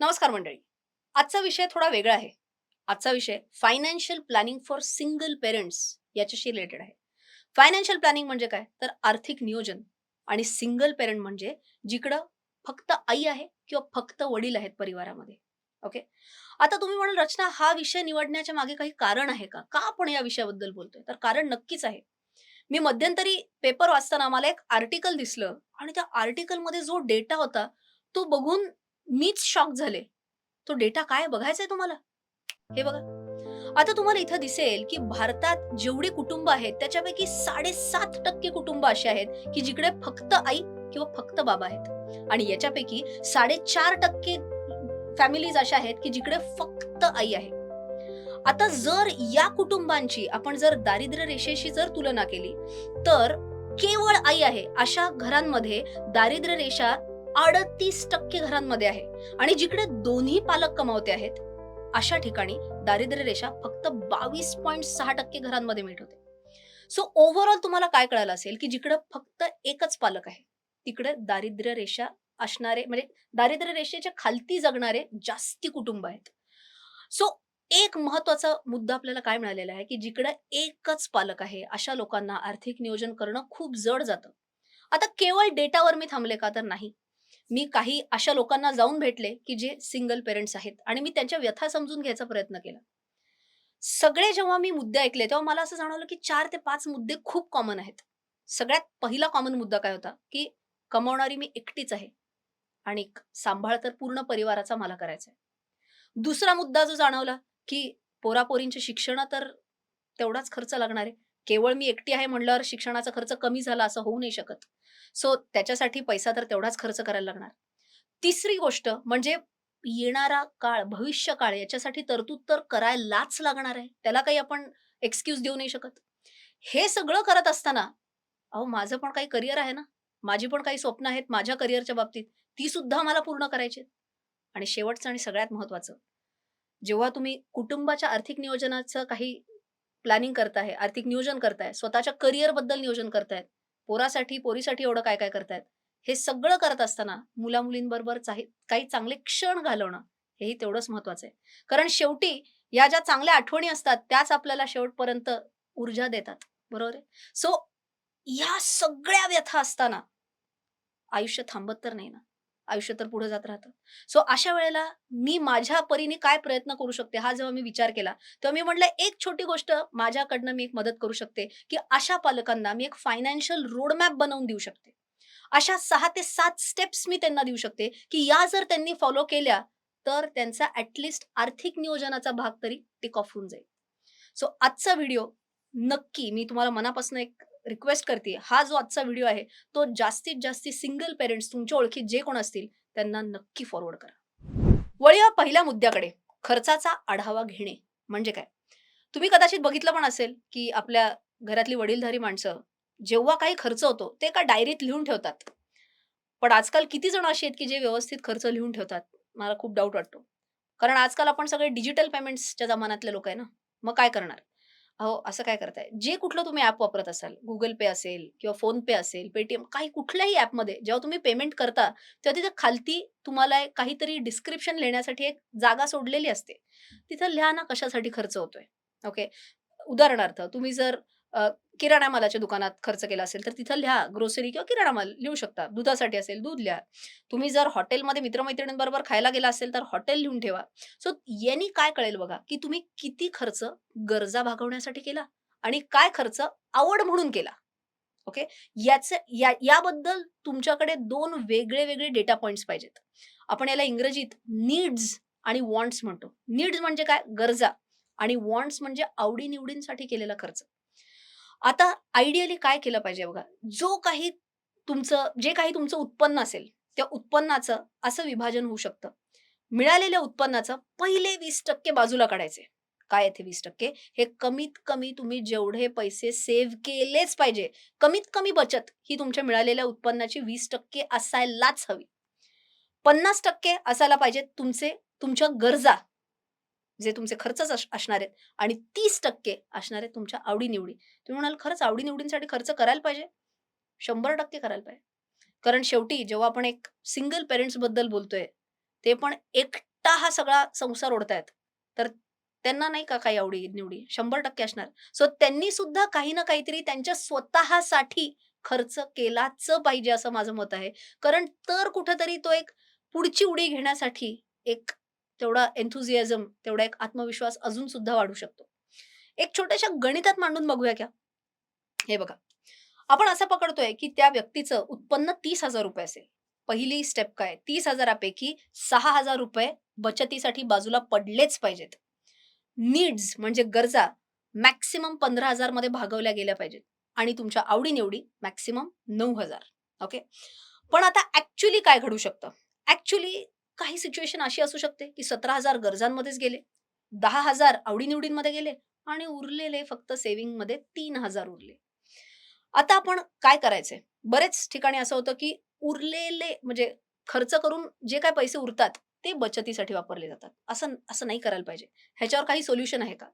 नमस्कार मंडळी. आजचा विषय थोडा वेगळा आहे. आजचा विषय financial planning for single parents याच्याशी रिलेटेड आहे. फायनान्शियल प्लॅनिंग म्हणजे काय? तर आर्थिक नियोजन आणि सिंगल पेरेंट म्हणजे जिकडं फक्त आई आहे किंवा फक्त वडील आहेत परिवारामध्ये. ओके आता तुम्ही म्हणाल रचना हा विषय निवडण्याच्या मागे काही कारण आहे का? का आपण या विषयाबद्दल बोलतोय? तर कारण नक्कीच आहे. मी मध्यंतरी पेपर वाचताना मला एक आर्टिकल दिसलं आणि त्या आर्टिकलमध्ये जो डेटा होता तो बघून मीच शॉक झाले. तो डेटा काय बघायचा आहे तुम्हाला? हे बघा. आता तुम्हाला इथं दिसेल की भारतात जेवढी कुटुंब आहेत त्याच्यापैकी साडेसात टक्के कुटुंब असे आहेत की जिकडे फक्त आई किंवा फक्त बाबा आहेत. आणि याच्यापैकी साडेचार टक्के फॅमिलीज अशा आहेत की जिकडे फक्त आई आहे. आता जर या कुटुंबांची आपण जर दारिद्र्य रेषेशी जर तुलना केली तर केवळ आई आहे अशा घरांमध्ये दारिद्र्य रेषा अडतीस टक्के घरांमध्ये आहे. आणि जिकडे दोन्ही पालक कमावते आहेत अशा ठिकाणी दारिद्र्य रेषा फक्त बावीस पॉईंट सहा टक्के घरांमध्ये मिळवते होते. सो ओव्हरऑल तुम्हाला काय कळालं असेल की जिकडे फक्त एकच पालक आहे तिकडे दारिद्र्य रेषा असणारे म्हणजे दारिद्र्य रेषेच्या खालती जगणारे जास्ती कुटुंब आहेत. सो एक महत्त्वाचा मुद्दा आपल्याला काय मिळालेला आहे की जिकडे एकच पालक आहे अशा लोकांना आर्थिक नियोजन करणं खूप जड जातं. आता केवळ डेटावर मी थांबले का तर नाही. मी काही अशा लोकांना जाऊन भेटले की जे सिंगल पेरेंट्स आहेत. आणि मी त्यांच्या व्यथा समजून घ्यायचा प्रयत्न केला. सगळे जेव्हा मी मुद्दे ऐकले तेव्हा मला असं जाणवलं की चार ते पाच मुद्दे खूप कॉमन आहेत. सगळ्यात पहिला कॉमन मुद्दा काय होता? की कमावणारी मी एकटीच आहे. आणि सांभाळ तर पूर्ण परिवाराचा मला करायचा आहे. दुसरा मुद्दा जो जाणवला की पोरापोरींचे शिक्षण तर तेवढाच खर्च लागणार आहे. केवळ मी एकटी आहे म्हणल्यावर शिक्षणाचा खर्च कमी झाला असं होऊ नाही शकत. सो त्याच्यासाठी पैसा तर तेवढाच खर्च करायला लागणार. तिसरी गोष्ट म्हणजे येणारा काळ भविष्य काळ याच्यासाठी तरतूद तर करायलाच लागणार आहे. त्याला काही आपण एक्सक्यूज देऊ नाही शकत. हे सगळं करत असताना अहो माझं पण काही करिअर आहे ना. माझी पण काही स्वप्न आहेत माझ्या करिअरच्या बाबतीत. ती सुद्धा मला पूर्ण करायची आणि शेवटचं आणि सगळ्यात महत्वाचं जेव्हा तुम्ही कुटुंबाच्या आर्थिक नियोजनाचं काही प्लॅनिंग करताय आर्थिक नियोजन करताय स्वतःच्या करिअरबद्दल नियोजन करतायत पोरासाठी पोरीसाठी एवढं काय काय करतायत? हे सगळं करत असताना मुला मुलींबरोबर काही चांगले क्षण घालवणं हेही तेवढंच महत्वाचं आहे कारण शेवटी या ज्या चांगल्या आठवणी असतात त्याच आपल्याला शेवटपर्यंत ऊर्जा देतात. बरोबर आहे? सो या सगळ्या व्यथा असताना आयुष्य थांबत तर नाही ना. आयुष्य तर पुढे जात राहतं. सो अशा वेळेला मी माझ्या परीने काय प्रयत्न करू शकते हा जेव्हा मी विचार केला तेव्हा मी म्हटलं एक छोटी गोष्ट माझ्याकडनं मी एक मदत करू शकते की अशा पालकांना मी एक फायनान्शियल रोडमॅप बनवून देऊ शकते. अशा सहा ते सात स्टेप्स मी त्यांना देऊ शकते की या जर त्यांनी फॉलो केल्या तर त्यांचा ऍटलिस्ट आर्थिक नियोजनाचा भाग तरी टिक ऑफ होऊन जाईल. सो आजचा व्हिडिओ नक्की मी तुम्हाला मनापासून एक रिक्वेस्ट करते हा जो आजचा व्हिडिओ आहे तो जास्तीत जास्ती सिंगल पेरेंट्स तुमच्या ओळखीत जे कोण असतील त्यांना नक्की फॉरवर्ड करा. वळूया पहिल्या मुद्द्याकडे खर्चाचा आढावा घेणे म्हणजे काय? तुम्ही कदाचित बघितलं पण असेल की आपल्या घरातली वडीलधारी माणसं जेव्हा काही खर्च होतो ते एका डायरीत लिहून ठेवतात. पण आजकाल किती जण अशी आहेत की जे व्यवस्थित खर्च लिहून ठेवतात मला खूप डाऊट वाटतो. कारण आजकाल आपण सगळे डिजिटल पेमेंट्सच्या जमान्यातले लोक आहे ना मग काय करणार? अहो असं काय करताय? जे कुठलं तुम्ही ऍप वापरत असाल गुगल पे असेल किंवा फोन पे असेल पेटीएम काही कुठल्याही ऍपमध्ये जेव्हा तुम्ही पेमेंट करता तेव्हा तिथे खालती तुम्हाला काहीतरी डिस्क्रिप्शन लिहिण्यासाठी एक जागा सोडलेली असते. तिथं लिहा ना कशासाठी खर्च होतोय. ओके उदाहरणार्थ तुम्ही जर किराणा मालाच्या दुकानात खर्च केला असेल तर तिथं लिहा ग्रोसरी किंवा किराणा माल लिहू शकता. दुधासाठी असेल दूध लिहा. तुम्ही जर हॉटेलमध्ये मित्रमैत्रिणींबरोबर खायला गेला असेल तर हॉटेल लिहून ठेवा. सो यांनी काय कळेल बघा की तुम्ही किती खर्च गरजा भागवण्यासाठी केला आणि काय खर्च आवड म्हणून केला. ओके याचे या याबद्दल तुमच्याकडे दोन वेगळे वेगळे डेटा पॉइंट्स पाहिजेत. आपण याला इंग्रजीत नीड्स आणि वॉन्ट्स म्हणतो. नीड्स म्हणजे काय? गरजा आणि वॉन्ट्स म्हणजे आवडीनिवडींसाठी केलेला खर्च. आता आयडियली काय केलं पाहिजे बघा? जो काही तुमचं जे काही तुमचं उत्पन्न असेल त्या उत्पन्नाचं असं विभाजन होऊ शकतं. मिळालेल्या उत्पन्नाचं पहिले वीस टक्के बाजूला काढायचे. काय येते वीस टक्के? हे कमीत कमी तुम्ही जेवढे पैसे सेव्ह केलेच पाहिजे. कमीत कमी बचत ही तुमच्या मिळालेल्या उत्पन्नाची वीस टक्के असायलाच हवी. पन्नास टक्के असायला पाहिजे तुमचे तुमच्या गरजा. जे तुमचे खर्चच असणार आहेत आणि तीस टक्के असणार आहेत तुमच्या आवडीनिवडी. तुम्ही म्हणाल खरंच आवडीनिवडींसाठी खर्च करायला पाहिजे? शंभर टक्के करायला पाहिजे. कारण शेवटी जेव्हा आपण एक सिंगल पेरेंट्सबद्दल बोलतोय ते पण एकटा हा सगळा संसार ओढतायत. तर त्यांना नाही का काही आवडी निवडी शंभर टक्के असणार. सो त्यांनी सुद्धा काही ना काहीतरी त्यांच्या स्वतःसाठी खर्च केलाच पाहिजे असं माझं मत आहे. कारण तर कुठंतरी तो एक पुढची उडी घेण्यासाठी एक तेवढा एन्थुझियाझम तेवढा एक आत्मविश्वास अजून सुद्धा वाढू शकतो. एक छोट्याशा गणितात मांडून बघूया क्या? हे बघा. आपण असं पकडतोय की त्या व्यक्तीचं उत्पन्न तीस हजार रुपये असेल. पहिली स्टेप काय? तीस हजारापैकी सहा हजार रुपये बचतीसाठी बाजूला पडलेच पाहिजेत. नीड्स म्हणजे गरजा मॅक्सिमम पंधरा हजारमध्ये भागवल्या गेल्या पाहिजेत. आणि तुमच्या आवडीनिवडी मॅक्सिमम नऊ हजार. ओके पण आता ऍक्च्युली काय घडू शकतं? ऍक्च्युली काही सिच्युएशन अशी असू शकते की सतरा हजार गरजांमध्येच गेले दहा हजार आवडीनिवडींमध्ये गेले आणि उरलेले फक्त सेव्हिंगमध्ये तीन हजार उरले. आता आपण काय करायचंय? बरेच ठिकाणी असं होतं की उरलेले म्हणजे खर्च करून जे काय पैसे उरतात ते बचतीसाठी वापरले जातात. असं असं नाही करायला पाहिजे. ह्याच्यावर काही सोल्युशन आहे का?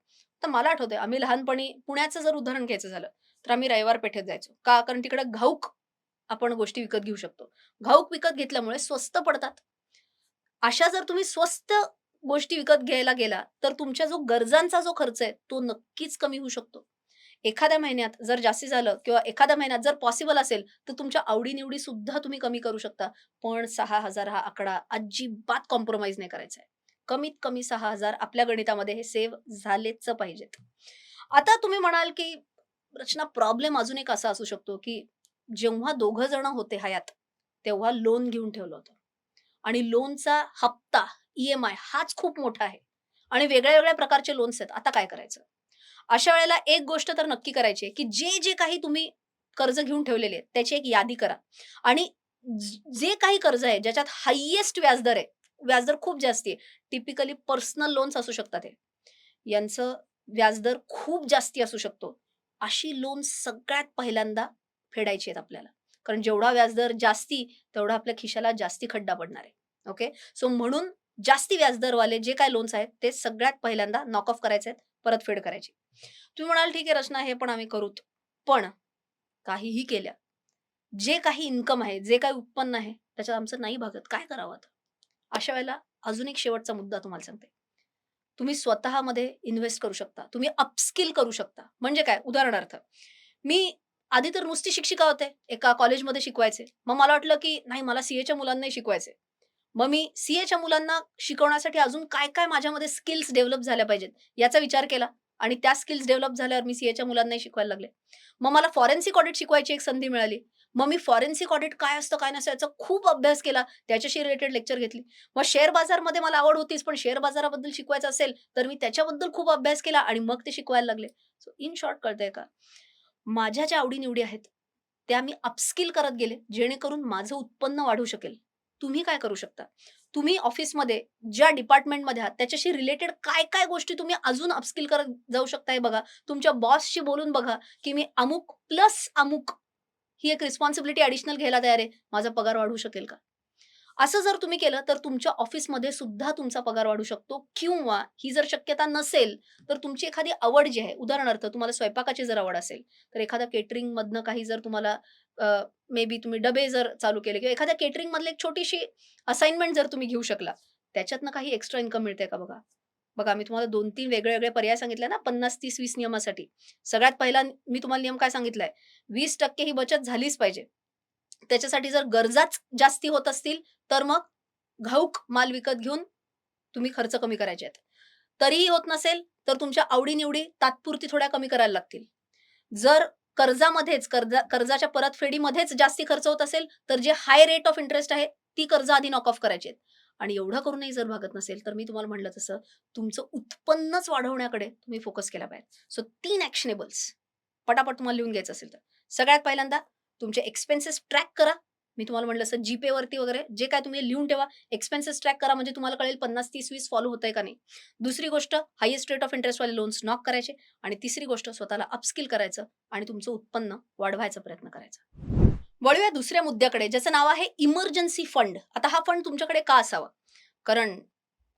तर मला आठवतंय आम्ही लहानपणी पुण्याचं जर उदाहरण घ्यायचं झालं तर आम्ही रविवार पेठेत जायचो. का? कारण तिकडे घाऊक आपण गोष्टी विकत घेऊ शकतो. घाऊक विकत घेतल्यामुळे स्वस्त पडतात. अशा जर तुम्ही स्वस्त गोष्टी विकत घ्यायला गेला तर तुमच्या जो गरजांचा जो खर्च आहे तो नक्कीच कमी होऊ शकतो. एखाद्या महिन्यात जर जास्ती झालं किंवा एखाद्या महिन्यात जर पॉसिबल असेल तर तुमच्या आवडीनिवडी सुद्धा तुम्ही कमी करू शकता. पण सहा हजार हा आकडा अजिबात कॉम्प्रोमाइज नाही करायचा आहे. कमीत कमी सहा हजार आपल्या गणितामध्ये हे सेव्ह झालेच पाहिजेत. आता तुम्ही म्हणाल की रचना प्रॉब्लेम अजून एक असा असू शकतो की जेव्हा दोघं जण होते हयात तेव्हा लोन घेऊन ठेवलं होतं. आणि लोनचा हप्ता ईएमआय हाच खूप मोठा आहे. आणि वेगळ्या वेगळ्या प्रकारचे लोन्स आहेत. आता काय करायचं? अशा वेळेला एक गोष्ट तर नक्की करायची आहे की जे जे काही तुम्ही कर्ज घेऊन ठेवलेले आहेत त्याची एक यादी करा. आणि जे काही कर्ज आहे ज्याच्यात हायेस्ट व्याजदर आहे व्याजदर खूप जास्ती आहे टिपिकली पर्सनल लोन्स असू शकतात हे. यांचं व्याजदर खूप जास्ती असू शकतो. अशी लोन सगळ्यात पहिल्यांदा फेडायची आहेत आपल्याला. कारण जेवढा व्याजदर जास्ती तेवढा आपल्या खिशाला जास्ती खड्डा पडणार आहे. ओके सो म्हणून जास्ती व्याजदरवाले जे काय लोन्स आहेत ते सगळ्यात पहिल्यांदा नॉक ऑफ करायचे आहेत परतफेड करायची. तुम्ही म्हणाल ठीक आहे रचना हे पण आम्ही करूत. पण काहीही केल्या जे काही इन्कम आहे जे काही उत्पन्न आहे त्याच्यात आमचं नाही भागत. काय करावं आता? अशा वेळेला अजून एक शेवटचा मुद्दा तुम्हाला सांगते. तुम्ही स्वतःमध्ये इन्व्हेस्ट करू शकता. तुम्ही अपस्किल करू शकता. म्हणजे काय? उदाहरणार्थ मी आधी तर नुसती शिक्षिका होते एका कॉलेजमध्ये शिकवायचे. मग मला वाटलं की नाही मला सीएच्या मुलांनाही शिकवायचे. मग मी सीएच्या मुलांना शिकवण्यासाठी अजून काय काय माझ्यामध्ये स्किल्स डेव्हलप झाल्या पाहिजेत याचा विचार केला. आणि त्या स्किल्स डेव्हलप झाल्यावर मी सीएच्या मुलांनाही शिकवायला लागले. मग मला फॉरेन्सिक ऑडिट शिकवायची एक संधी मिळाली. मग मी फॉरेन्सिक ऑडिट काय असतं काय नसतं याचा खूप अभ्यास केला. त्याच्याशी रिलेटेड लेक्चर घेतली. मग शेअर बाजारमध्ये मला आवड होतीच पण शेअर बाजाराबद्दल शिकवायचं असेल तर मी त्याच्याबद्दल खूप अभ्यास केला आणि मग ते शिकवायला लागले. सो इन शॉर्ट कळतंय का? माझ्या ज्या आवडीनिवडी आहेत त्या मी अपस्किल करत गेले जेणेकरून माझं उत्पन्न वाढू शकेल. तुम्ही काय करू शकता? तुम्ही ऑफिसमध्ये ज्या डिपार्टमेंटमध्ये आहात त्याच्याशी रिलेटेड काय काय गोष्टी तुम्ही अजून अपस्किल करत जाऊ शकताय बघा. तुमच्या बॉसशी बोलून बघा की मी अमुक प्लस अमुक ही एक रिस्पॉन्सिबिलिटी ॲडिशनल घ्यायला तयार आहे. माझा पगार वाढू शकेल का? असं जर तुम्ही केलं तर तुमच्या ऑफिसमध्ये सुद्धा तुमचा पगार वाढू शकतो. किंवा ही जर शक्यता नसेल तर तुमची एखादी आवड जी आहे उदाहरणार्थ तुम्हाला स्वयंपाकाची जर आवड असेल तर एखाद्या केटरिंग मधनं काही जर तुम्हाला मे बी तुम्ही डबे जर चालू केले किंवा एखाद्या केटरिंग मधले एक छोटीशी असाइनमेंट जर तुम्ही घेऊ शकला त्याच्यातनं काही एक्स्ट्रा इन्कम मिळते का बघा? बघा मी तुम्हाला दोन तीन वेगळे वेगळे पर्याय सांगितले ना पन्नास तीस वीस नियमासाठी. सगळ्यात पहिला मी तुम्हाला नियम काय सांगितलाय? वीस टक्के ही बचत झालीच पाहिजे. त्याच्यासाठी जर गरजाच जास्ती होत असतील तर मग घाऊक माल विकत घेऊन तुम्ही खर्च कमी करायचे आहेत. तरीही होत नसेल तर तुमच्या आवडीनिवडी तात्पुरती थोड्या कमी करायला लागतील. जर कर्जामध्येच कर्जा कर्जाच्या परतफेडीमध्येच जास्ती खर्च होत असेल तर जे हाय रेट ऑफ इंटरेस्ट आहे ती कर्ज आधी नॉक ऑफ करायची आहेत. आणि एवढं करूनही जर भागत नसेल तर मी तुम्हाला म्हटलं तसं तुमचं उत्पन्नच वाढवण्याकडे तुम्ही फोकस केला पाहिजे. सो तीन ऍक्शनेबल्स पटापट तुम्हाला लिहून घ्यायचं असेल तर. सगळ्यात पहिल्यांदा तुमचे एक्सपेन्सेस ट्रॅक करा. मी तुम्हाला म्हटलं असं जीपे वरती वगैरे जे काय तुम्ही लिहून ठेवा एक्सपेन्सेस ट्रॅक करा म्हणजे तुम्हाला कळेल पन्नास तीस वीस फॉलो होत आहे का नाही. दुसरी गोष्ट हायएस्ट रेट ऑफ इंटरेस्टवाले लोन्स नॉक करायचे आणि तिसरी गोष्ट स्वतःला अपस्किल करायचं आणि तुमचं उत्पन्न वाढवायचा प्रयत्न करायचा. वळूया दुसऱ्या मुद्द्याकडे ज्याचं नाव आहे इमर्जन्सी फंड आता हा फंड तुमच्याकडे का असावा? कारण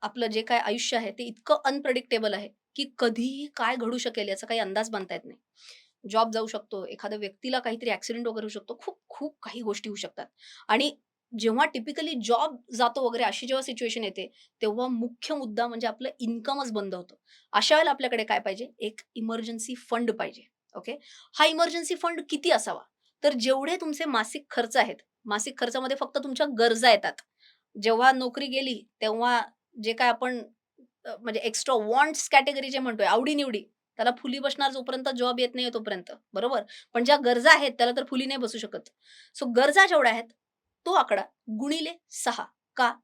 आपलं जे काय आयुष्य आहे ते इतकं अनप्रडिक्टेबल आहे की कधीही काय घडू शकेल याचा काही अंदाज बांधता येत नाही. जॉब जाऊ शकतो एखाद्या व्यक्तीला काहीतरी ऍक्सिडेंट वगैरे होऊ शकतो खूप खूप काही गोष्टी होऊ शकतात आणि जेव्हा टिपिकली जॉब जातो वगैरे अशी जेव्हा सिच्युएशन येते, तेव्हा मुख्य मुद्दा म्हणजे आपलं इन्कमच बंद होतं. अशा वेळेला आपल्याकडे काय पाहिजे? एक इमर्जन्सी फंड पाहिजे. ओके. हा इमर्जन्सी फंड किती असावा? तर जेवढे तुमचे मासिक खर्च आहेत, मासिक खर्चामध्ये फक्त तुमच्या गरजा येतात. जेव्हा नोकरी गेली, तेव्हा जे काय आपण म्हणजे एक्स्ट्रा वॉन्ट्स कॅटेगरी जे म्हणतोय, आवडी-निवडी, त्याला फुली बसणार जोपर्यंत जॉब येत नाही तोपर्यंत, बरोबर? पण ज्या गरजा आहेत त्याला तर फुली नाही बसू शकत. सो गरजा जेवढ्या आहेत, तो आकडा गुणिले सहा का?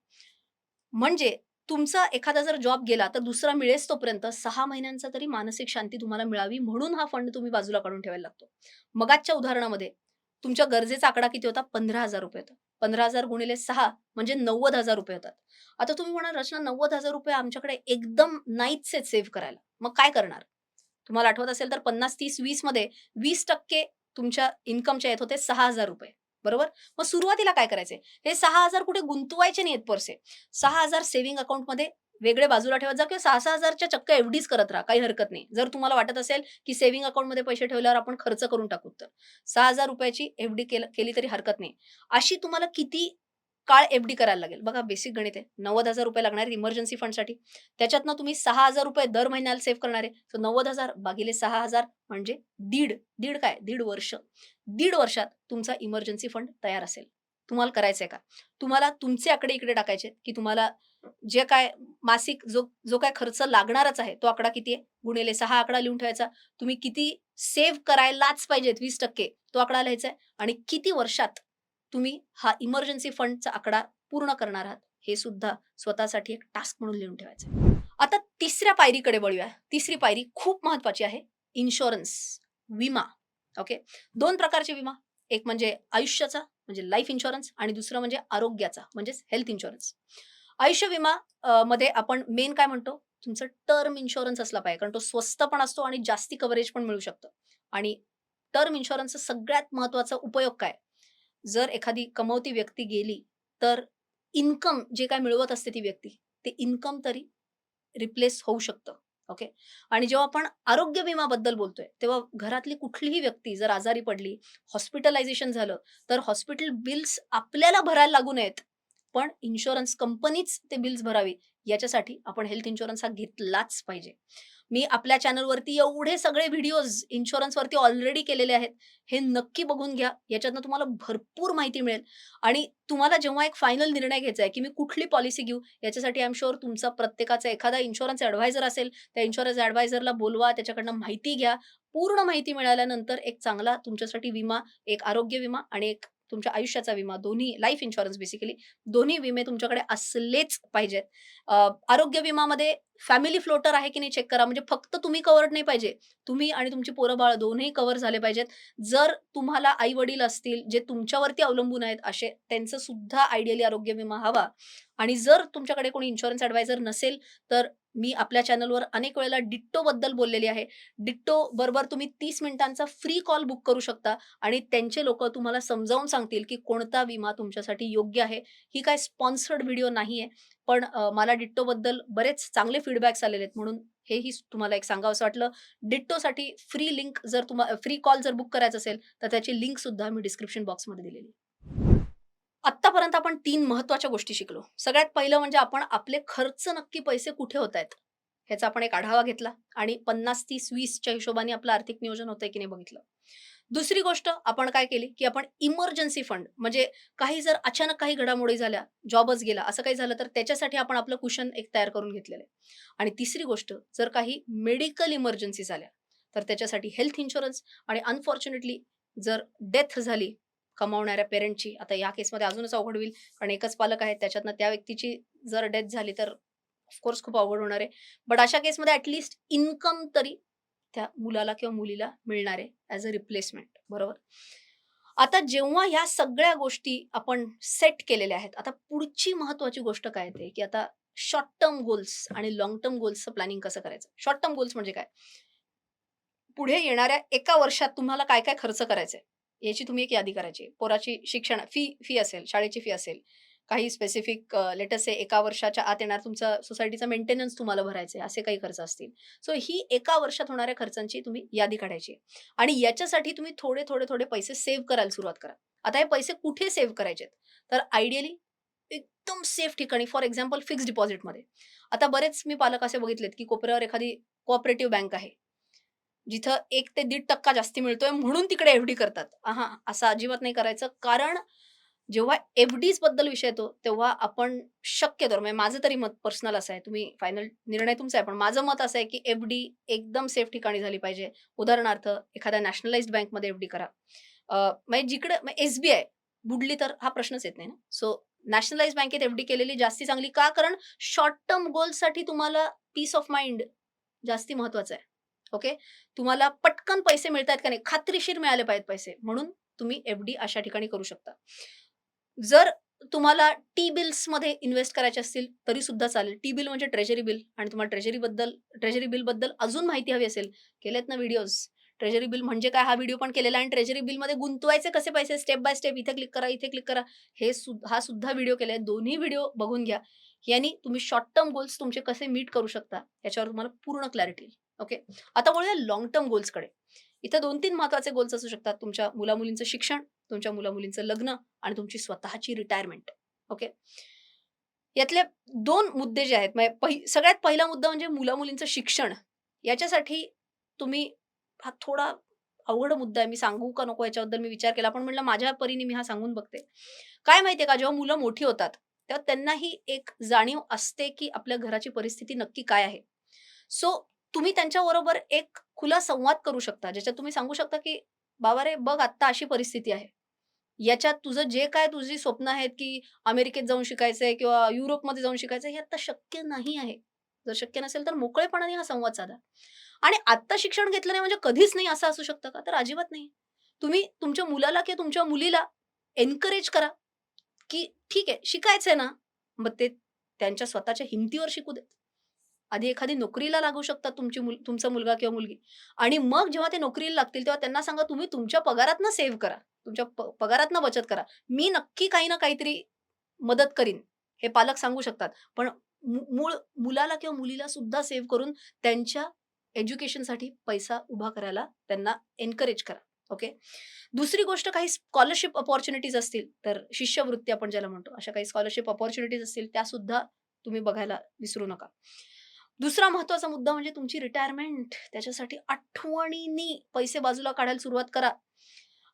म्हणजे तुमचा एखादा जर जॉब गेला, तर दुसरा मिळेस तोपर्यंत सहा महिन्यांचा तरी मानसिक शांती तुम्हाला मिळावी म्हणून हा फंड तुम्ही बाजूला काढून ठेवायला लागतो. मगाच्या उदाहरणामध्ये तुमच्या गरजेचा आकडा किती होता? ₹15,000 होता. 15,000 गुणिले सहा म्हणजे ₹90,000 होतात. आता तुम्ही म्हणाल, "रचना ₹90,000 आमच्याकडे एकदम नाहीच आहेत सेव्ह करायला." मग काय करणार? तुम्हाला आठवत असेल तर 50, 30, 20 मध्ये 20% तुमच्या इन्कमच्या येत होते ₹6,000 बरोबर? मग सुरुवातीला काय करायचे हे सहा हजार कुठे गुंतवायचे नाहीत परसे सहा हजार सेव्हिंग अकाउंटमध्ये वेगळे बाजूला ठेवत जा किंवा सहा सहा हजारच्या चक्क एफडीच करत राहा. काही हरकत नाही. जर तुम्हाला वाटत असेल, की सेव्हिंग अकाउंटमध्ये पैसे ठेवल्यावर आपण खर्च करून टाकू तर. सहा हजार रुपयाची एफडी केली तरी हरकत नाही. अशी तुम्हाला किती काळ एफ-डी करायला लागेल? बघा बेसिक गणित आहे. ₹90,000 लागणार आहेत इमर्जन्सी फंडसाठी. त्याच्यातनं तुम्ही ₹6,000 दर महिन्याला सेव्ह करणार आहे. सो 90,000 भागिले 6,000 म्हणजे दीड, दीड काय? दीड वर्ष. दीड वर्षात तुमचा इमर्जन्सी फंड तयार असेल. तुम्हाला करायचंय का? तुम्हाला तुमचे आकडे इकडे टाकायचे की तुम्हाला जे काय मासिक जो जो काय खर्च लागणारच आहे, तो आकडा किती आहे? गुणिले सहा आकडा लिहून ठेवायचा. तुम्ही किती सेव्ह करायलाच पाहिजेत 20% तो आकडा लिहायचा आहे आणि किती वर्षात तुम्ही हा इमर्जन्सी फंडचा आकडा पूर्ण करणार आहात, हे सुद्धा स्वतःसाठी एक टास्क म्हणून लिहून ठेवायचं आता तिसऱ्या पायरीकडे वळूया. तिसरी पायरी खूप महत्त्वाची आहे. इन्शुरन्स, विमा. ओके. दोन प्रकारचे विमा. एक म्हणजे आयुष्याचा म्हणजे लाईफ इन्शुरन्स आणि दुसरं म्हणजे आरोग्याचा म्हणजेच हेल्थ इन्शुरन्स. आयुष्य विमा मध्ये आपण मेन काय म्हणतो? तुमचं टर्म इन्शुरन्स असला पाहिजे. कारण तो स्वस्त पण असतो आणि जास्ती कव्हरेज पण मिळू शकतं. आणि टर्म इन्शुरन्सचा सगळ्यात महत्त्वाचा उपयोग काय? जर एखादी कमवती व्यक्ती गेली, तर इन्कम जे काय मिळवत असते ती व्यक्ती, ते इन्कम तरी रिप्लेस होऊ शकतं. ओके. आणि जेव्हा आपण आरोग्य विमाबद्दल बोलतोय, तेव्हा घरातली कुठलीही व्यक्ती जर आजारी पडली, हॉस्पिटलायझेशन झालं, तर हॉस्पिटल बिल्स आपल्याला भरायला लागू नयेत. पण इन्शुरन्स कंपनीच ते बिल्स भरावी, याच्यासाठी आपण हेल्थ इन्शुरन्स हा घेतलाच पाहिजे. मी आपल्या चॅनलवरती एवढे सगळे व्हिडिओज इन्शुरन्सवरती ऑलरेडी केलेले आहेत. हे नक्की बघून घ्या. याच्यातनं तुम्हाला भरपूर माहिती मिळेल आणि तुम्हाला जेव्हा एक फायनल निर्णय घ्यायचा आहे, की मी कुठली पॉलिसी घेऊ, याच्यासाठी आय एम शुअर तुमचा प्रत्येकाचा एखादा इन्शुरन्स ॲडवायझर असेल, त्या इन्शुरन्स ॲडवायझरला बोलवा, त्याच्याकडनं माहिती घ्या. पूर्ण माहिती मिळाल्यानंतर एक चांगला तुमच्यासाठी विमा, एक आरोग्य विमा आणि एक तुमच्या आयुष्याचा विमा दोन्ही लाईफ इन्शुरन्स बेसिकली दोन्ही विमे तुमच्याकडे असलेच पाहिजेत. आरोग्य विमामध्ये फॅमिली फ्लोटर आहे की नाही चेक करा. म्हणजे फक्त तुम्ही कवर्ड नाही पाहिजे. तुम्ही आणि तुमची पोरं बाळ दोन्ही कव्हर झाले पाहिजेत. जर तुम्हाला आई-वडील असतील, जे तुमच्यावरती अवलंबून आहेत असे, त्यांचं सुद्धा आयडियली आरोग्य विमा हवा. आणि जर तुमच्याकडे कोणी इन्शुरन्स ॲडव्हायझर नसेल, तर मी आपल्या चॅनलवर अनेक वेळेला डिट्टोबद्दल बोललेली आहे. डिट्टो बरोबर तुम्ही तीस मिनिटांचा फ्री कॉल बुक करू शकता आणि त्यांचे लोक तुम्हाला समजावून सांगतील, की कोणता विमा तुमच्यासाठी योग्य आहे. ही काय स्पॉन्सर्ड व्हिडिओ नाहीये. पण मला डिट्टोबद्दल बरेच चांगले फीडबॅक्स आलेले आहेत. म्हणून हेही तुम्हाला एक सांगावसं वाटलं. डिट्टोसाठी फ्री लिंक जर तुम्हाला फ्री कॉल जर बुक करायचा असेल, तर त्याची लिंक सुद्धा मी डिस्क्रिप्शन बॉक्समध्ये दिलेली आहे. आत्तापर्यंत आपण तीन महत्त्वाच्या गोष्टी शिकलो. सगळ्यात पहिलं म्हणजे आपण आपले खर्च नक्की पैसे कुठे होतायत, ह्याचा आपण एक आढावा घेतला आणि पन्नास तीस वीसच्या हिशोबाने आपलं आर्थिक नियोजन होतंय की नाही बघितलं. दुसरी गोष्ट आपण काय केली, की आपण इमर्जन्सी फंड म्हणजे काही जर अचानक काही घडामोडी झाल्या, जॉबच गेला, असं काही झालं तर त्याच्यासाठी आपण आपलं कुशन एक तयार करून घेतलेलं आहे. आणि तिसरी गोष्ट जर काही मेडिकल इमर्जन्सी झाल्या, तर त्याच्यासाठी हेल्थ इन्शुरन्स आणि अनफॉर्च्युनेटली जर डेथ झाली कमावणाऱ्या पेरेंटची, आता या केसमध्ये अजूनच अवघड होईल. कारण एकच पालक आहे. त्याच्यातनं त्या व्यक्तीची जर डेथ झाली, तर ऑफकोर्स खूप अवघड होणार आहे. बट अशा केसमध्ये ॲटलिस्ट इन्कम तरी त्या मुलाला किंवा मुलीला मिळणार आहे ॲज अ रिप्लेसमेंट बरोबर. आता जेव्हा ह्या सगळ्या गोष्टी आपण सेट केलेल्या आहेत, आता पुढची महत्त्वाची गोष्ट काय येते, की आता शॉर्ट टर्म गोल्स आणि लॉंग टर्म गोल्सचं प्लॅनिंग कसं करायचं? शॉर्ट टर्म गोल्स म्हणजे काय? पुढे येणाऱ्या एका वर्षात तुम्हाला काय-काय खर्च करायचंय आहे, याची तुम्ही एक यादी करायची पोराची शिक्षण फी फी असेल, शाळेची फी असेल, काही स्पेसिफिक अ, लेट से एका वर्षाच्या आत येणार तुमचा सोसायटीचा मेंटेनन्स तुम्हाला भरायचं आहे, असे काही खर्च असतील. सो ही एका वर्षात होणाऱ्या खर्चांची तुम्ही यादी काढायची आणि याच्यासाठी तुम्ही थोडे, थोडे, थोडे पैसे सेव्ह करायला सुरुवात करा. आता हे पैसे कुठे सेव्ह करायचेत? तर आयडियली एकदम सेफ ठिकाणी फॉर एक्झाम्पल फिक्स्ड डिपॉझिटमध्ये. आता बरेच मी पालक असे बघितलेत, की कोपऱ्यावर एखादी कोऑपरेटिव्ह बँक आहे. जिथं एक ते 1.5% जास्ती मिळतोय म्हणून तिकडे एफ-डी करतात. हा असं अजिबात नाही करायचं. कारण जेव्हा एफ-डीजबद्दल विषय येतो, तेव्हा आपण शक्यतो म्हणजे माझं तरी मत पर्सनल असं आहे. तुम्ही फायनल निर्णय तुमचा आहे. पण माझं मत असं आहे, की एफ-डी एकदम सेफ ठिकाणी झाली पाहिजे. उदाहरणार्थ एखाद्या नॅशनलाइज्ड बँकमध्ये एफ-डी करा. म्हणजे जिकडे म्हणजे एस-बी-आय बुडली तर हा प्रश्नच येत नाही ना. सो नॅशनलाइज बँकेत एफ-डी केलेली जास्ती चांगली. का? कारण शॉर्ट टर्म गोलसाठी तुम्हाला पीस ऑफ माइंड जास्ती महत्वाचं आहे. ओके. तुम्हाला पटकन पैसे मिळतात का नाही, खात्रीशीर मिळाले पाहिजेत पैसे. म्हणून तुम्ही एफ-डी अशा ठिकाणी करू शकता. जर तुम्हाला टी-बिल्समध्ये इन्व्हेस्ट करायचे असतील तरी सुद्धा चालेल. टी-बिल म्हणजे ट्रेजरी बिल आणि तुम्हाला ट्रेजरीबद्दल ट्रेजरी बिलबद्दल अजून माहिती हवी असेल, केलेत ना व्हिडिओज. ट्रेजरी बिल म्हणजे काय हा व्हिडिओ पण केलेला आहे आणि ट्रेजरी बिलमध्ये गुंतवायचे कसे पैसे स्टेप बाय स्टेप इथे क्लिक करा, इथे क्लिक करा. हे हा सुद्धा व्हिडिओ केलाय. दोन्ही व्हिडिओ बघून घ्या. यांनी तुम्ही शॉर्ट टर्म गोल्स तुमचे कसे मीट करू शकता याच्यावर तुम्हाला पूर्ण क्लॅरिटी येईल. ओके. आता वळूया लॉंग टर्म गोल्सकडे. इथं 2-3 महत्त्वाचे गोल्स असू शकतात. तुमच्या मुला-मुलींचं शिक्षण, तुमच्या मुला-मुलींचं लग्न आणि तुमची स्वतःची रिटायरमेंट. ओके. यातले दोन मुद्दे जे आहेत म्हणजे सगळ्यात पहिला मुद्दा म्हणजे मुला-मुलींचं शिक्षण. याच्यासाठी तुम्ही हा थोडा अवघड मुद्दा आहे. मी सांगू का नको याच्याबद्दल मी विचार केला. पण म्हटलं माझ्या परीने मी हा सांगून बघते. काय माहितीये का, जेव्हा मुलं मोठी होतात, तेव्हा त्यांनाही एक जाणीव असते, की आपल्या घराची परिस्थिती नक्की काय आहे. सो तुम्ही त्यांच्याबरोबर एक खुला संवाद करू शकता. ज्याच्यात तुम्ही सांगू शकता, की "बाबा रे, बघ आत्ता अशी परिस्थिती आहे. याच्यात तुझं जे काय तुझी स्वप्न आहेत, की अमेरिकेत जाऊन शिकायचंय किंवा युरोपमध्ये जाऊन शिकायचं हे आता शक्य नाही आहे. जर शक्य नसेल तर मोकळेपणाने हा संवाद साधा. आणि आत्ता शिक्षण घेतलं नाही म्हणजे कधीच नाही असं असू शकतं का? तर अजिबात नाही. तुम्ही तुमच्या मुलाला किंवा तुमच्या मुलीला एनकरेज करा, की ठीक आहे शिकायचंय ना, मग ते त्यांच्या स्वतःच्या हिमतीवर शिकू देत. आधी एखादी नोकरीला लागू शकतात तुमची मुल तुमचा मुलगा किंवा मुलगी आणि मग जेव्हा ते नोकरीला लागतील, तेव्हा त्यांना सांगा तुम्ही तुमच्या पगारातनं सेव्ह करा. तुमच्या पगारातनं बचत करा. मी नक्की काही ना काहीतरी मदत करीन. हे पालक सांगू शकतात. पण मूळ मुलाला किंवा मुलीला सुद्धा सेव्ह करून त्यांच्या एज्युकेशनसाठी पैसा उभा करायला त्यांना एनकरेज करा. ओके. दुसरी गोष्ट काही स्कॉलरशिप अपॉर्च्युनिटीज असतील, तर शिष्यवृत्ती आपण ज्याला म्हणतो, अशा काही स्कॉलरशिप अपॉर्च्युनिटीज असतील, त्यासुद्धा तुम्ही बघायला विसरू नका. दुसरा महत्त्वाचा मुद्दा म्हणजे तुमची रिटायरमेंट. त्याच्यासाठी आठवणीने पैसे बाजूला काढायला सुरुवात करा.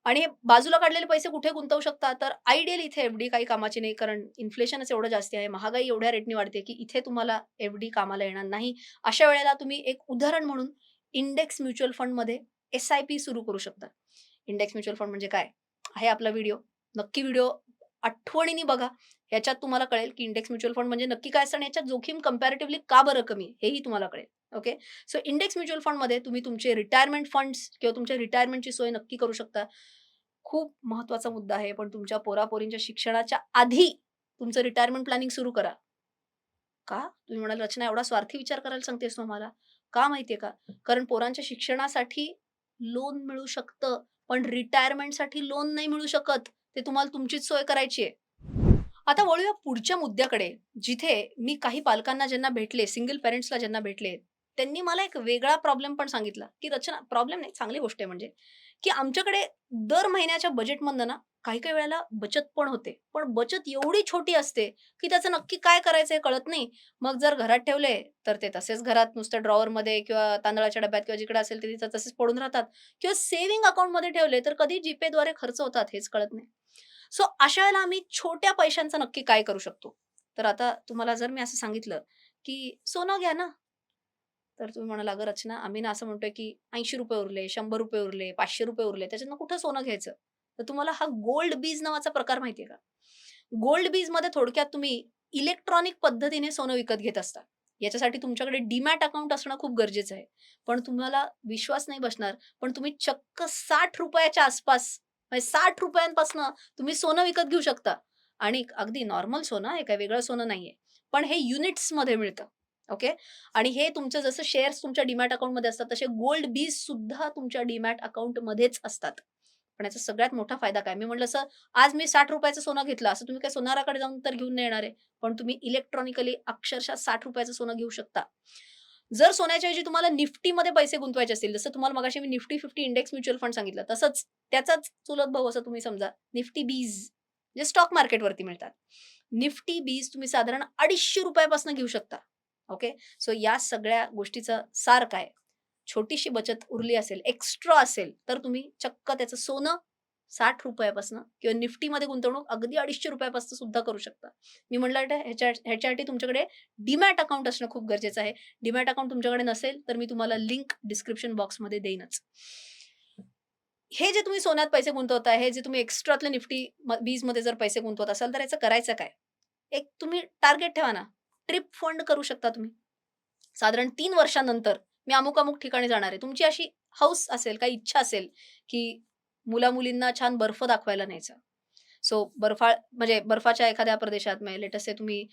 आणि हे बाजूला काढलेले पैसे कुठे गुंतवू शकता? तर आयडियल इथे एफ-डी काही कामाची नाही. कारण इन्फ्लेशनच एवढं जास्ती आहे. महागाई एवढ्या रेटने वाढते, की इथे तुम्हाला एफ-डी कामाला येणार नाही. अशा वेळेला तुम्ही एक उदाहरण म्हणून इंडेक्स म्युच्युअल फंडमध्ये एस-आय-पी सुरू करू शकता. इंडेक्स म्युच्युअल फंड म्हणजे काय? आहे आपला व्हिडिओ. नक्की व्हिडिओ आठवणीने बघा. याच्यात तुम्हाला कळेल, की इंडेक्स म्युच्युअल फंड म्हणजे नक्की काय असतं आणि याच्यात जोखीम कंपॅरेटिव्हली का बरं कमी हेही तुम्हाला कळेल. ओके. सो इंडेक्स म्युच्युअल फंडमध्ये तुम्ही तुमचे रिटायरमेंट फंड्स किंवा तुमच्या रिटायरमेंटची सोय नक्की करू शकता. खूप महत्त्वाचा मुद्दा आहे. पण तुमच्या पोरापोरींच्या शिक्षणाच्या आधी तुमचं रिटायरमेंट प्लॅनिंग सुरू करा. का? तुम्ही म्हणाल, "रचना एवढा स्वार्थी विचार करायला सांगतेस तुम्हाला का माहितीये का? कारण पोरांच्या शिक्षणासाठी लोन मिळू शकतं. पण रिटायरमेंटसाठी लोन नाही मिळू शकत. ते तुम्हाला तुमचीच सोय करायची आहे. आता वळूया पुढच्या मुद्द्याकडे. जिथे मी काही पालकांना ज्यांना भेटले, सिंगल पेरेंट्सला ज्यांना भेटले, त्यांनी मला एक वेगळा प्रॉब्लेम पण सांगितला, की रचना प्रॉब्लेम नाही, चांगली गोष्ट आहे म्हणजे, की आमच्याकडे दर महिन्याच्या बजेटमधनं ना काही-काही वेळेला बचत पण होते. पण बचत एवढी छोटी असते, की त्याचं नक्की काय करायचं हे कळत नाही. मग जर घरात ठेवले, तर ते तसेच घरात नुसतं ड्रॉवरमध्ये किंवा तांदळाच्या डब्यात किंवा जिकडे असेल ते तिथं तसेच पडून राहतात. किंवा सेव्हिंग अकाउंटमध्ये ठेवले, तर कधी जीपेद्वारे खर्च होतात हेच कळत नाही. सो अशा वेळेला आम्ही छोट्या पैशांचं नक्की काय करू शकतो? तर आता तुम्हाला जर मी असं सांगितलं, की सोनं घ्या ना. तर तुम्ही म्हणाल, "अगं रचना, आम्ही ना असं म्हणतोय, की ₹80 उरले, ₹100 उरले, ₹500 उरले, त्याच्यातनं कुठं सोनं घ्यायचं?" तर तुम्हाला हा गोल्ड बीज नावाचा प्रकार माहितीये का? गोल्ड बीजमध्ये थोडक्यात तुम्ही इलेक्ट्रॉनिक पद्धतीने सोनं विकत घेत असता. याच्यासाठी तुमच्याकडे डीमॅट अकाउंट असणं खूप गरजेचं आहे. पण तुम्हाला विश्वास नाही बसणार, पण तुम्ही चक्क साठ रुपयाच्या आसपास म्हणजे ₹60 पासनं तुम्ही सोनं विकत घेऊ शकता. आणि अगदी नॉर्मल सोनं हे काही वेगळं सोनं नाहीये. पण हे युनिट्समध्ये मिळतं. ओके. आणि हे तुमचं जसं शेअर्स तुमच्या डीमॅट अकाउंटमध्ये असतात, तसे गोल्ड बीज सुद्धा तुमच्या डीमॅट अकाउंटमध्येच असतात. पण याचा सगळ्यात मोठा फायदा काय मी म्हटलं असं आज मी साठ रुपयाचं सोनं घेतलं असं तुम्ही काय सोनाराकडे जाऊन तर घेऊन येणार आहे पण तुम्ही इलेक्ट्रॉनिकली अक्षरशः साठ रुपयाचं सोनं घेऊ शकता जर सोन्याच्या ऐवजी तुम्हाला निफ्टीमध्ये पैसे गुंतवायचे असतील जसं तुम्हाला मगाशी मी Nifty fifty index mutual fund सांगितलं तसंच त्याचाच चुलत भाऊ असं तुम्ही समजा निफ्टी बीज जे स्टॉक मार्केटवरती मिळतात. निफ्टी बीज तुम्ही साधारण अडीचशे रुपयापासून घेऊ शकता ओके? सो या सगळ्या गोष्टीचं सार काय? छोटीशी बचत उरली असेल एक्स्ट्रा असेल तर तुम्ही चक्क त्याचं सोनं साठ रुपयापासून किंवा निफ्टीमध्ये गुंतवणूक अगदी अडीचशे रुपयापासून सुद्धा करू शकता. मी म्हटलं ह्याच्या ह्याच्यासाठी तुमच्याकडे डीमॅट अकाउंट असणं खूप गरजेचं आहे. डीमॅट अकाउंट तुमच्याकडे नसेल तर मी तुम्हाला लिंक डिस्क्रिप्शन बॉक्समध्ये देईनच. हे जे तुम्ही सोन्यात पैसे गुंतवता हे जे तुम्ही एक्स्ट्रातले निफ्टी बीजमध्ये जर पैसे गुंतवत असाल तर याचं करायचं काय? एक तुम्ही टार्गेट ठेवा ना. ट्रिप फंड करू शकता तुम्ही. साधारण तीन वर्षानंतर मी अमुक अमुक ठिकाणी जाणार आहे. तुमची अशी हौस असेल काही इच्छा असेल की मुला मुलींना छान बर्फ दाखवायला न्यायचं. सो बर्फाळ म्हणजे बर्फाच्या एखाद्या प्रदेशात म्हणजे लेटसे तुम्ही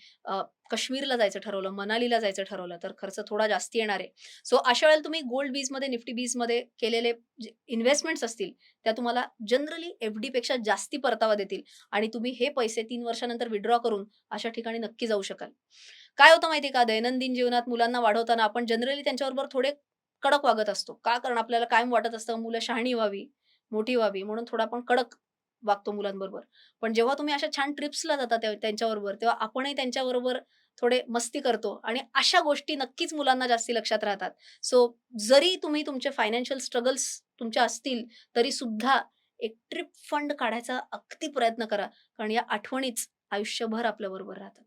काश्मीरला जायचं ठरवलं मनालीला जायचं ठरवलं तर खर्च थोडा जास्ती येणार आहे. सो अशा वेळेला तुम्ही गोल्ड बीजमध्ये निफ्टी बीजमध्ये केलेले इन्व्हेस्टमेंट्स असतील त्या तुम्हाला जनरली एफपेक्षा जास्ती परतावा देतील आणि तुम्ही हे पैसे तीन वर्षानंतर विड्रॉ करून अशा ठिकाणी नक्की जाऊ शकाल. काय होतं माहिती का? दैनंदिन जीवनात मुलांना वाढवताना आपण जनरली त्यांच्याबरोबर थोडे कडक वागत असतो. का? कारण आपल्याला कायम वाटत असतं मुलं शहाणी व्हावी. मोठी व्हावी म्हणून थोडा आपण कडक वागतो मुलांबरोबर. पण जेव्हा तुम्ही अशा छान ट्रिप्सला जाता त्यांच्याबरोबर तेव्हा आपणही त्यांच्याबरोबर थोडे मस्ती करतो आणि अशा गोष्टी नक्कीच मुलांना जास्ती लक्षात राहतात. सो जरी तुम्ही तुमचे फायनान्शियल स्ट्रगल्स तुमच्या असतील तरी सुद्धा एक ट्रिप फंड काढायचा अगदी प्रयत्न करा कारण या आठवणीच आयुष्यभर आपल्या बरोबर राहतात.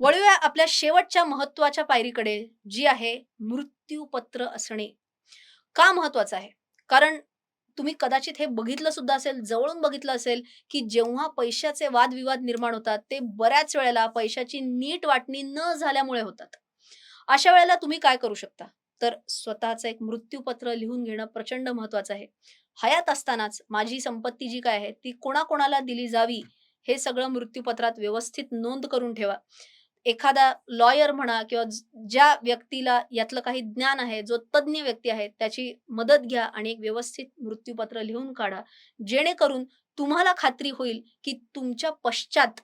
वळूया आपल्या शेवटच्या महत्त्वाच्या पायरीकडे जी आहे मृत्यूपत्र असणे. का महत्वाचं आहे? कारण तुम्ही कदाचित हे बघितलं सुद्धा असेल जवळून बघितलं असेल की जेव्हा पैशाचे वादविवाद निर्माण होतात ते बऱ्याच वेळेला पैशाची नीट वाटणी न झाल्यामुळे होतात. अशा वेळेला तुम्ही काय करू शकता? तर स्वतःचं एक मृत्यूपत्र लिहून घेणं प्रचंड महत्वाचं आहे. हयात असतानाच माझी संपत्ती जी काय आहे ती कोणाकोणाला दिली जावी हे सगळं मृत्यूपत्रात व्यवस्थित नोंद करून ठेवा. एखादा लॉयर म्हणा किंवा ज्या व्यक्तीला यातलं काही ज्ञान आहे जो तज्ज्ञ व्यक्ती आहे त्याची मदत घ्या आणि एक व्यवस्थित मृत्यूपत्र लिहून काढा. जेणेकरून तुम्हाला खात्री होईल की तुमच्या पश्चात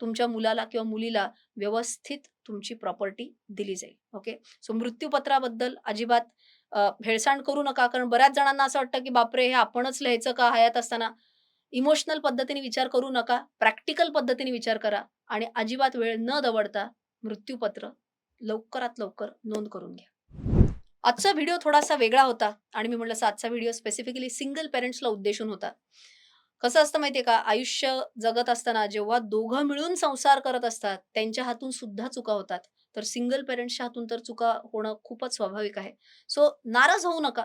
तुमच्या मुलाला किंवा मुलीला व्यवस्थित तुमची प्रॉपर्टी दिली जाईल. ओके सो मृत्यूपत्राबद्दल अजिबात भेळसाण भेळसांड करू नका. कारण बऱ्याच जणांना असं वाटतं की बापरे हे आपणच लिहायचं का हयात असताना? इमोशनल पद्धतीने विचार करू नका. प्रॅक्टिकल पद्धतीने विचार करा. आणि अजिबात वेळ न दवडता मृत्यूपत्र लवकरात लवकर नोंद करून घ्या. आजचा व्हिडिओ थोडासा वेगळा होता आणि मी म्हटलं आजचा व्हिडिओ स्पेसिफिकली सिंगल पेरेंट्सला उद्देशून होता. कसं असतं माहितीये का? आयुष्य जगत असताना जेव्हा दोघं मिळून संसार करत असतात त्यांच्या हातून सुद्धा चुका होतात. तर सिंगल पेरेंट्सच्या हातून तर चुका होणं खूपच स्वाभाविक आहे. सो नाराज होऊ नका.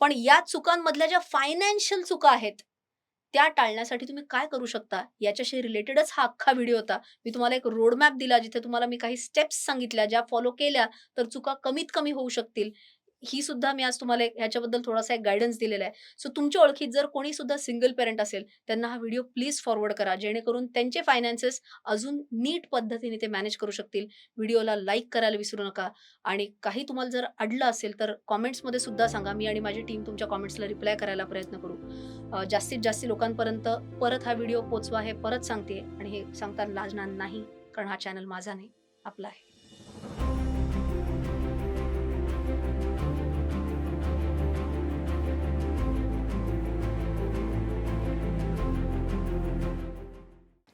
पण या चुकांमधल्या ज्या फायनान्शियल चुका आहेत त्या टाळण्यासाठी तुम्ही काय करू शकता? याच्याशी रिलेटेडच हा अख्खा व्हिडिओ होता. मी तुम्हाला एक रोडमॅप दिला जिथे तुम्हाला मी काही स्टेप्स सांगितल्या ज्या फॉलो केल्या तर चुका कमीत कमी होऊ शकतील. ही सुद्धा मी आज तुम्हाला एक- ह्याच्याबद्दल थोडासा एक गायडन्स दिलेला आहे. सो तुमच्या ओळखीत जर कोणी सुद्धा सिंगल पेरेंट असेल त्यांना हा व्हिडिओ प्लीज फॉरवर्ड करा. जेणेकरून त्यांचे फायनान्सेस अजून नीट पद्धतीने ते मॅनेज करू शकतील. व्हिडिओला लाईक करायला विसरू नका. आणि काही तुम्हाला जर अडलं असेल तर कॉमेंट्समध्ये सुद्धा सांगा. मी आणि माझी टीम तुमच्या कॉमेंट्सला रिप्लाय करायला प्रयत्न करू. जास्तीत जास्त लोकांपर्यंत परत हा व्हिडिओ पोचवा हे परत सांगते. आणि हे सांगताना लाजणार नाही कारण हा चॅनल माझा नाही आपला आहे.